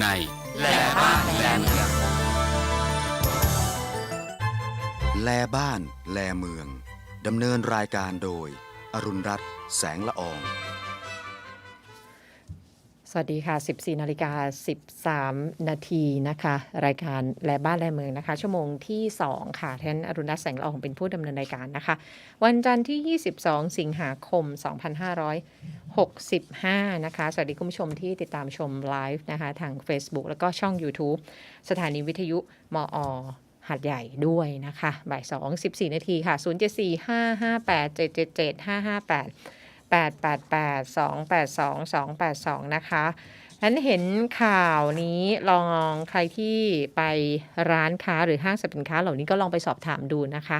ในแลบ้านแลเมือง แลบ้านแลเมืองดำเนินรายการโดย อรุณรัตน์แสงละออง สวัสดีค่ะ 14นาฬิกา13 นาทีนะคะ รายการแลบ้านแลเมืองนะคะ ชั่วโมงที่ 2 ค่ะแทนอรุณรัตน์แสงละอองเป็นผู้ดำเนินรายการนะคะ วันจันทร์ที่ 22 สิงหาคม 2565 นะคะ สวัสดีคุณผู้ชมที่ติดตามชมไลฟ์นะคะ ทาง Facebook แล้วก็ช่อง YouTube สถานีวิทยุมอหัดใหญ่ด้วยนะคะบ่าย2 14 นาทีค่ะ 0 7 4 5 888 2 8 2 2 8 2 นะคะนั้นเห็นข่าวนี้ลองใครที่ไปร้านค้าหรือห้างสรรพสินค้าเหล่านี้ก็ลองไปสอบถามดูนะคะ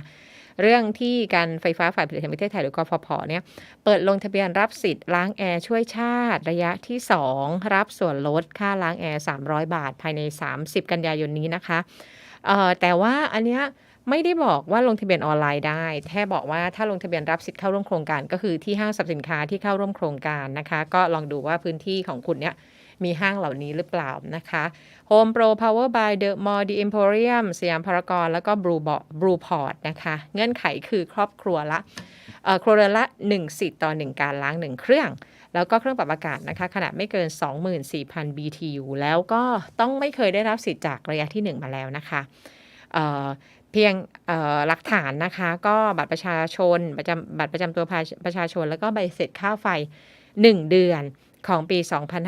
เรื่องที่การไฟฟ้าฝ่ายผลิตแห่งประเทศไทยหรือกฟผเนี่ยเปิดลงทะเบียนรับสิทธิ์ล้างแอร์ช่วยชาติระยะที่ 2 รับส่วนลดค่าล้างแอร์ 300 บาทภายใน 30 กันยายนนี้นะคะแต่ว่าอันเนี้ย ไม่ได้บอกว่าลงทะเบียนออนไลน์ได้ แค่บอกว่าถ้าลงทะเบียนรับสิทธิ์เข้าร่วมโครงการ ก็คือที่ห้างสรรพสินค้าที่เข้าร่วมโครงการนะคะ ก็ลองดูว่าพื้นที่ของคุณเนี่ยมีห้างเหล่านี้หรือเปล่านะคะ Home Pro Power by The Mall The Emporium สยามพารากอนแล้วก็ Blue Blue Port นะคะ เงื่อนไขคือครอบครัวละครัวเรือนละ 1 สิทธิ์ต่อ 1 การล้าง 1 เครื่อง แล้วก็เครื่องปรับอากาศนะคะ ขนาดไม่เกิน 24,000 BTU แล้วก็ต้องไม่เคยได้รับสิทธิ์จากระยะที่ 1 มาแล้วนะคะ เพียงหลักฐานนะคะ ก็บัตรประชาชนประจำบัตรประจำตัวประชาชน แล้วก็ใบเสร็จค่าไฟ 1 เดือนของปี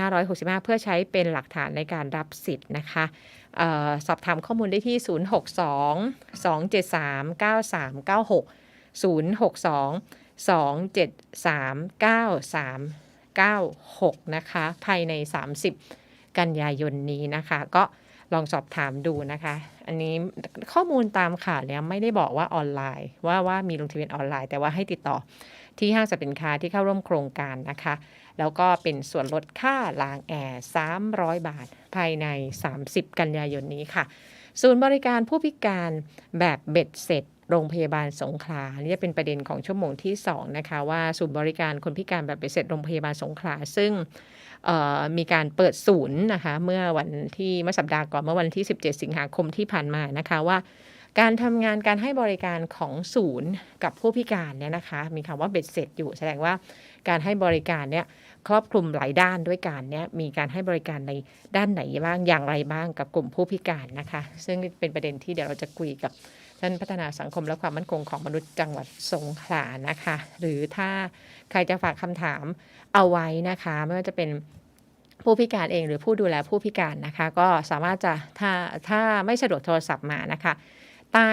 2565 เพื่อใช้เป็นหลักฐานในการรับสิทธิ์นะคะออสอบถามข้อมูลได้ที่ 062 273 9396 062 273 9396 นะคะ ภายใน 30 กันยายนนี้นะคะ ก็ ลองสอบถามดูนะคะ อันนี้ข้อมูลตามข่าวเนี่ยไม่ได้บอกว่าออนไลน์ ว่าว่ามีลงทะเบียนออนไลน์ แต่ว่าให้ติดต่อที่ห้างสรรพสินค้าที่เข้าร่วมโครงการนะคะ แล้วก็เป็นส่วนลดค่าล้างแอร์300 บาท ภายใน 30 กันยายนนี้ค่ะ ศูนย์บริการผู้พิการแบบเบ็ดเสร็จ โรงพยาบาลสงขลานี่จะเป็นประเด็นของชั่วโมงที่2นะคะว่าศูนย์บริการคนพิการแบบเบ็ดเสร็จโรงพยาบาลสงขลาซึ่งมีการเปิดศูนย์นะคะเมื่อวันที่เมื่อสัปดาห์ก่อนเมื่อวันที่ 17 สิงหาคมที่ผ่านมานะคะว่า การทำงานการให้บริการของศูนย์กับผู้พิการเนี่ยนะคะ มีคำว่าเบ็ดเสร็จอยู่ แสดงว่าการให้บริการเนี่ยครอบคลุมหลายด้านด้วยกันเนี่ยมีการให้บริการในด้านไหนบ้างอย่างไรบ้างกับกลุ่มผู้พิการนะคะ ซึ่งเป็นประเด็นที่เดี๋ยวเราจะคุยกับท่านพัฒนาสังคมและความมั่นคงของมนุษย์จังหวัดสงขลานะคะ หรือถ้าใครจะฝากคำถามเอาไว้นะคะ ไม่ว่าจะเป็นผู้พิการเองหรือผู้ดูแลผู้พิการนะคะ ก็สามารถจะถ้าถ้าไม่สะดวกโทรศัพท์มานะคะ